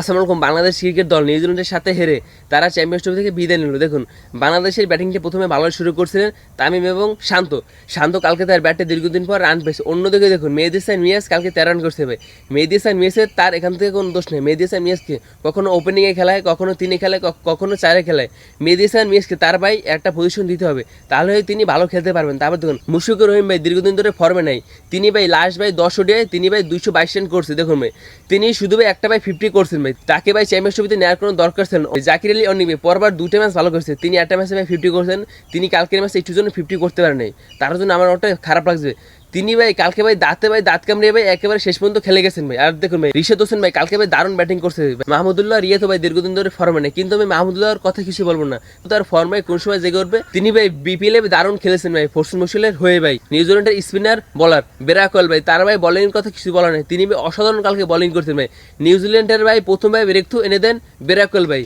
আসসালামু আলাইকুম বাংলাদেশ ক্রিকেট দল নিউজিল্যান্ডের সাথে হেরে তারা চ্যাম্পিয়ন্স ট্রফি থেকে বিদায় নিল। দেখুন, বাংলাদেশের ব্যাটিংটা প্রথমে ভালো শুরু করছিলেন তামিম এবং শান্ত। শান্ত কালকে তার ব্যাটে দীর্ঘদিন পর রান পেয়েছে। অন্যদিকে দেখুন মেহেদি হাসান মিয়াজ কালকে তেরো রান করতে হবে মেহেদি হাসান মিয়াজের তার এখান থেকে কোনো দোষ নেই। মেহেদি হাসান মিয়াজকে কখনো ওপেনিংয়ে খেলায়, কখনো তিনে খেলায় কখনো চারে খেলায়। মেহেদি হাসান মিয়াজকে তার ভাই একটা পজিশন দিতে হবে। তাহলে তিনি ভালো খেলতে পারবেন। তারপর দেখুন, মুশফিকুর রহিম ভাই দীর্ঘদিন ধরে ফর্মে নাই। তিনি ভাই লাস্ট ভাই দশ ওডিয়ায় তিনি ভাই দুইশো বাইশ রান করছে। দেখুন ভাই, তিনি শুধু ভাই একটা ভাই ফিফটি করছেন ভাই। তাকে ভাই চ্যাম্পিয়ন ট্রফিতে নেওয়ার কোনো দরকার ছিল না। জাকির আলী অনিবে পরবার দুটো ম্যাচ ভালো করেছে। তিনি একটা ম্যাচে ভাই ফিফটি করছেন, তিনি কালকের ম্যাচে একটু জন্য ফিফটি করতে পারেন। তার জন্য আমার ওটা খারাপ লাগছে। তিনি ভাই, কালকে ভাই দাঁতে ভাই দাঁত কামড়িয়ে ভাই একেবারে শেষ পর্যন্ত খেলে গেছেন ভাই। আর দেখুন ভাই, রিশাদ হোসেন ভাই, কালকে ভাই দারুণ ব্যাটিং করছে মাহমুদুল্লাহ রিয়া তো ভাই দীর্ঘদিন ধরে ফর্মে নেই। কিন্তু আমি মাহমুদুল্লাহর কথা কিছু বলব না। তার ফর্মে কোন সময় জেগে উঠবে? তিনি ভাই বিপিএল এ দারুণ খেলেছেন ভাই, ফরসুন মুশিলের হয়ে ভাই। নিউজিল্যান্ডের স্পিনার বলার বেরাকল ভাই। তার ভাই বলিং কথা কিছু বলার নেই। তিনি ভাই অসাধারণ কালকে বোলিং করছেন ভাই। নিউজিল্যান্ডের ভাই প্রথম ভাই ব্রেকথ্রু এনে দেন বেরাকল ভাই।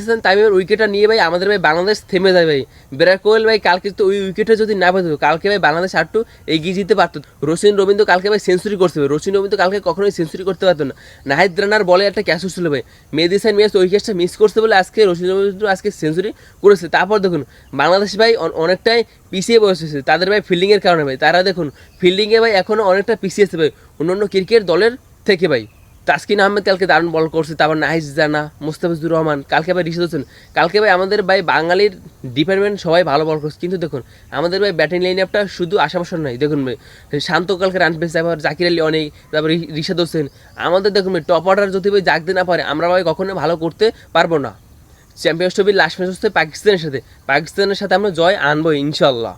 হাসান তামিমের উইকেটটা নিয়ে ভাই আমাদের ভাই বাংলাদেশ থেমে যায় ভাই। বিরাট কোহলি ভাই কালকে তো ওই উইকেটে যদি না পেত কালকে ভাই বাংলাদেশ আটটু এগিয়ে যেতে পারতো। রসিন রবীন্দ্র কালকে ভাই সেঞ্চুরি করতে হবে রসিন রবীন্দ্র কালকে কখনোই সেঞ্চুরি করতে পারতো না। নাহিদ রানার বলে একটা ক্যাচ ছিল ভাই। মেহেদি হাসান মিয়াস ওই ক্যাচটা মিস করতে বলে আজকে রসিন রবীন্দ্র আজকে সেঞ্চুরি করেছে। তারপর দেখুন, বাংলাদেশ ভাই অনেকটাই পিছিয়ে বসেছে। তাদের ভাই ফিল্ডিংয়ের কারণে ভাই। তারা দেখুন ফিল্ডিংয়ে ভাই এখনও অনেকটা পিছিয়ে আছে ভাই। অন্যান্য ক্রিকেট দলের থেকে ভাই। তাসকিন আহমেদ কালকে দারুণ বল করছে, তারপর নাহিজ জানা, মুস্তাফিজুর রহমান, কালকে ভাই রিশাদ হোসেন। কালকে ভাই আমাদের ভাই বাঙালির ডিপার্টমেন্ট সবাই ভালো বল করছে। কিন্তু দেখুন, আমাদের ভাই ব্যাটিং লাইন আপটা শুধু আশাপাশন নয়। দেখুন ভাই, শান্ত কালকে রান পেয়েছে তারপর জাকির আলী অনেক, তারপর রিশাদ হোসেন। আমাদের দেখুন ভাই টপ অর্ডার যদি ভাই জাগতে না পারে, আমরা ভাই কখনো ভালো করতে পারব না। চ্যাম্পিয়ন্স ট্রফির লাস্ট ম্যাচ হচ্ছে পাকিস্তানের সাথে। পাকিস্তানের সাথে আমরা জয় আনব ইনশাল্লাহ